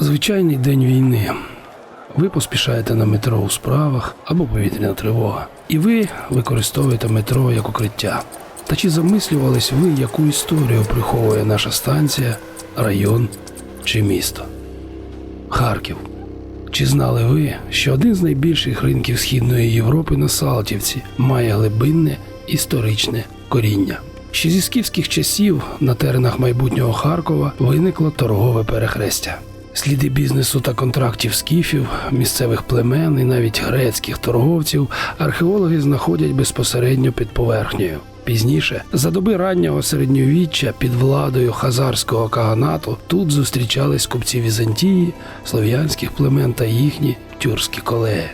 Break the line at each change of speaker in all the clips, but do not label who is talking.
Звичайний день війни. Ви поспішаєте на метро у справах або повітряна тривога. І ви використовуєте метро як укриття. Та чи замислювались ви, яку історію приховує наша станція, район чи місто? Харків. Чи знали ви, що один з найбільших ринків Східної Європи на Салтівці має глибинне історичне коріння? Ще зі скіфських часів на теренах майбутнього Харкова виникло торгове перехрестя. Сліди бізнесу та контрактів скіфів, місцевих племен і навіть грецьких торговців археологи знаходять безпосередньо під поверхнею. Пізніше, за доби раннього середньовіччя під владою хазарського каганату, тут зустрічались купці Візантії, слов'янських племен та їхні тюркські колеги.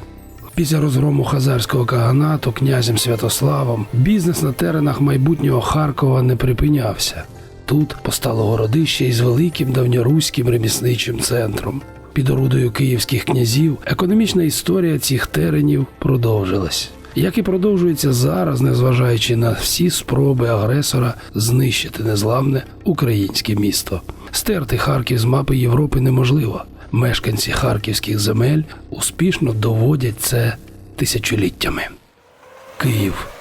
Після розгрому хазарського каганату князем Святославом бізнес на теренах майбутнього Харкова не припинявся. Тут постало городище із великим давньоруським ремісничим центром. Під орудою київських князів економічна історія цих теренів продовжилась. Як і продовжується зараз, незважаючи на всі спроби агресора знищити незламне українське місто. Стерти Харків з мапи Європи неможливо. Мешканці харківських земель успішно доводять це тисячоліттями. Київ.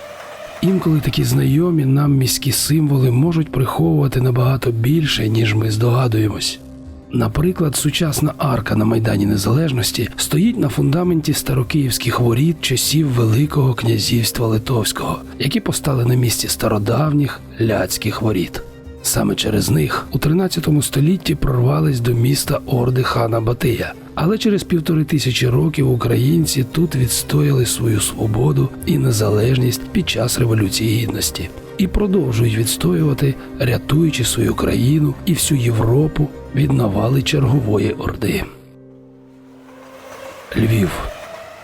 Інколи такі знайомі нам міські символи можуть приховувати набагато більше, ніж ми здогадуємось. Наприклад, сучасна арка на Майдані Незалежності стоїть на фундаменті старокиївських воріт часів Великого князівства Литовського, які постали на місці стародавніх ляцьких воріт. Саме через них у 13 столітті прорвались до міста орди хана Батия. Але через півтори тисячі років українці тут відстояли свою свободу і незалежність під час Революції Гідності і продовжують відстоювати, рятуючи свою країну і всю Європу від навали чергової орди. Львів.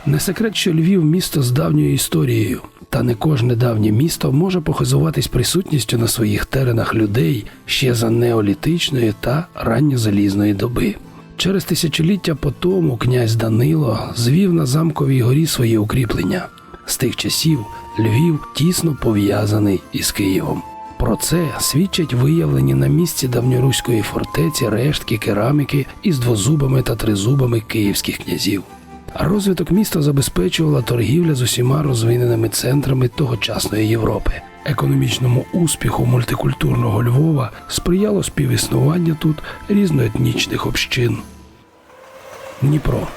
Не секрет, що Львів місто з давньою історією, та не кожне давнє місто може похизуватись присутністю на своїх теренах людей ще за неолітичної та ранньозалізної доби. Через тисячоліття по тому князь Данило звів на замковій горі свої укріплення. З тих часів Львів тісно пов'язаний із Києвом. Про це свідчать виявлені на місці давньоруської фортеці рештки кераміки із двозубами та тризубами київських князів. Розвиток міста забезпечувала торгівля з усіма розвиненими центрами тогочасної Європи. Економічному успіху мультикультурного Львова сприяло співіснування тут різноетнічних общин. Дніпро.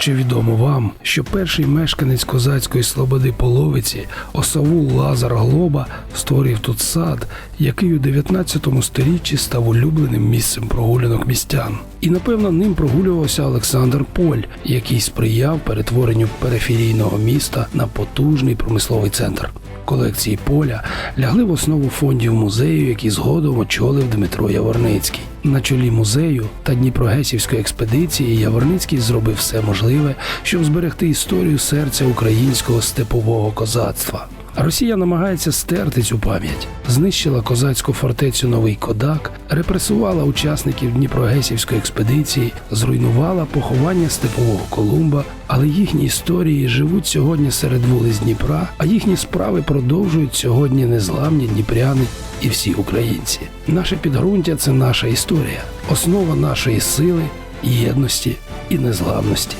Чи відомо вам, що перший мешканець козацької слободи Половиці Осавул Лазар Глоба створив тут сад, який у 19 сторіччі став улюбленим місцем прогулянок містян. І напевно ним прогулювався Олександр Поль, який сприяв перетворенню периферійного міста на потужний промисловий центр. Колекції поля лягли в основу фондів музею, які згодом очолив Дмитро Яворницький. На чолі музею та Дніпрогесівської експедиції Яворницький зробив все можливе, щоб зберегти історію серця українського степового козацтва. Росія намагається стерти цю пам'ять, знищила козацьку фортецю Новий Кодак, репресувала учасників Дніпрогесівської експедиції, зруйнувала поховання степового Колумба, але їхні історії живуть сьогодні серед вулиць Дніпра, а їхні справи продовжують сьогодні незламні дніпряни і всі українці. Наше підґрунтя це наша історія, основа нашої сили, єдності і незламності.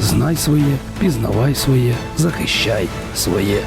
Знай своє, пізнавай своє, захищай своє.